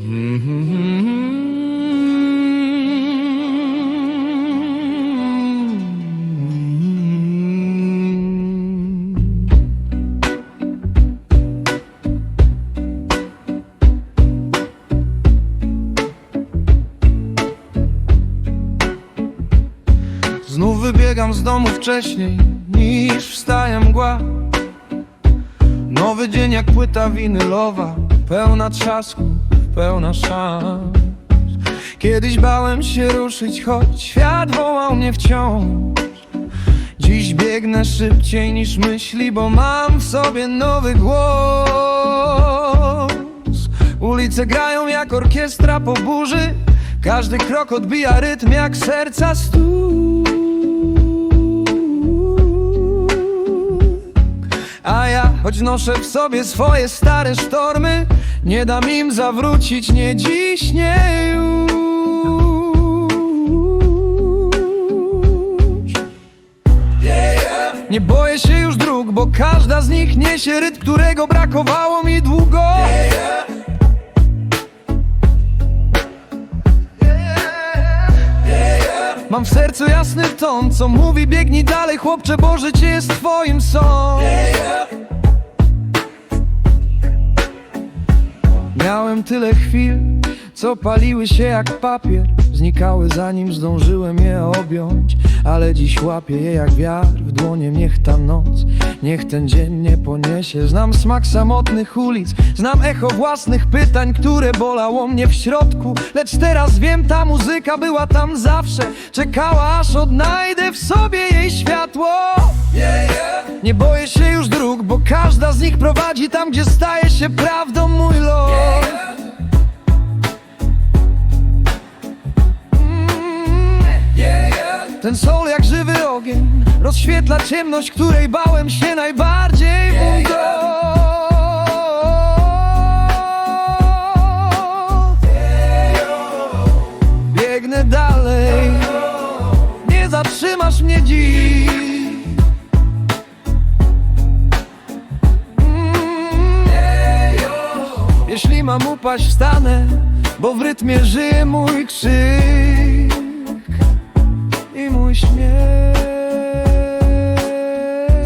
Znów wybiegam z domu wcześniej niż wstaje mgła. Nowy dzień jak płyta winylowa Pełna trzasków, pełna szans. Kiedyś bałem się ruszyć, choć świat wołał mnie wciąż. Dziś biegnę szybciej niż myśli, bo mam w sobie nowy głos. Ulice grają jak orkiestra po burzy. Każdy krok odbija rytm jak serca stół A ja, choć noszę w sobie swoje stare sztormy Nie dam im zawrócić, nie dziś, nie już. Nie boję się już dróg, bo każda z nich niesie rytm, którego brakowało mi długo. Mam w sercu jasny ton, co mówi biegnij dalej chłopcze, bo życie jest twoim song Miałem tyle chwil, co paliły się jak papier. Znikały zanim zdążyłem je objąć Ale dziś łapię je jak wiatr w dłonie. Niech ta noc, niech ten dzień nie poniesie. Znam smak samotnych ulic, znam echo własnych pytań Które bolało mnie w środku. Lecz teraz wiem, ta muzyka była tam zawsze. Czekała aż odnajdę w sobie jej światło. Nie boję się już dróg, bo każda z nich prowadzi tam, gdzie staje się prawdą mój los. Mm, Ten soul jak żywy ogień rozświetla ciemność, której bałem się najbardziej. Mój. Biegnę dalej, nie zatrzymasz mnie dziś. Mam upaść, wstanę, bo w rytmie żyje mój krzyk i mój śmiech.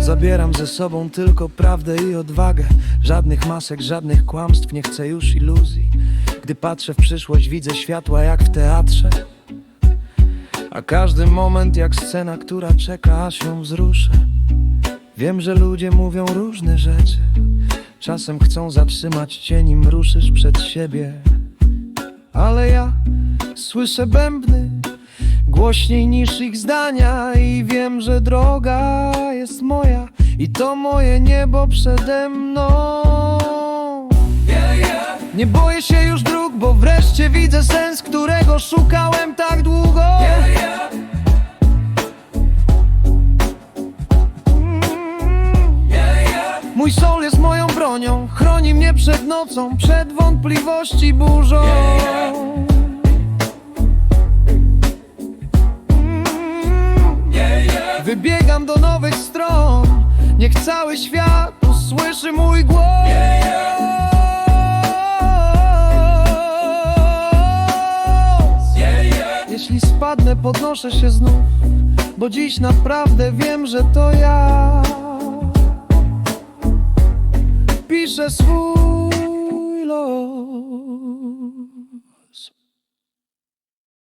Zabieram ze sobą tylko prawdę i odwagę. Żadnych masek, żadnych kłamstw, nie chcę już iluzji. Gdy patrzę w przyszłość, widzę światła jak w teatrze. A każdy moment jak scena, która czeka, aż ją wzruszę. Wiem, że ludzie mówią różne rzeczy. Czasem chcą zatrzymać cię, nim ruszysz przed siebie. Ale ja słyszę bębny głośniej niż ich zdania i wiem, że droga jest moja i to moje niebo przede mną. Nie boję się już dróg, bo wreszcie widzę sens, którego szukałem tak długo. Mój soul jest moją bronią, chroni mnie przed nocą, przed wątpliwości burzą. Wybiegam do nowych stron, niech cały świat usłyszy mój głos. Jeśli spadnę, podnoszę się znów, bo dziś naprawdę wiem, że to ja piszesz swój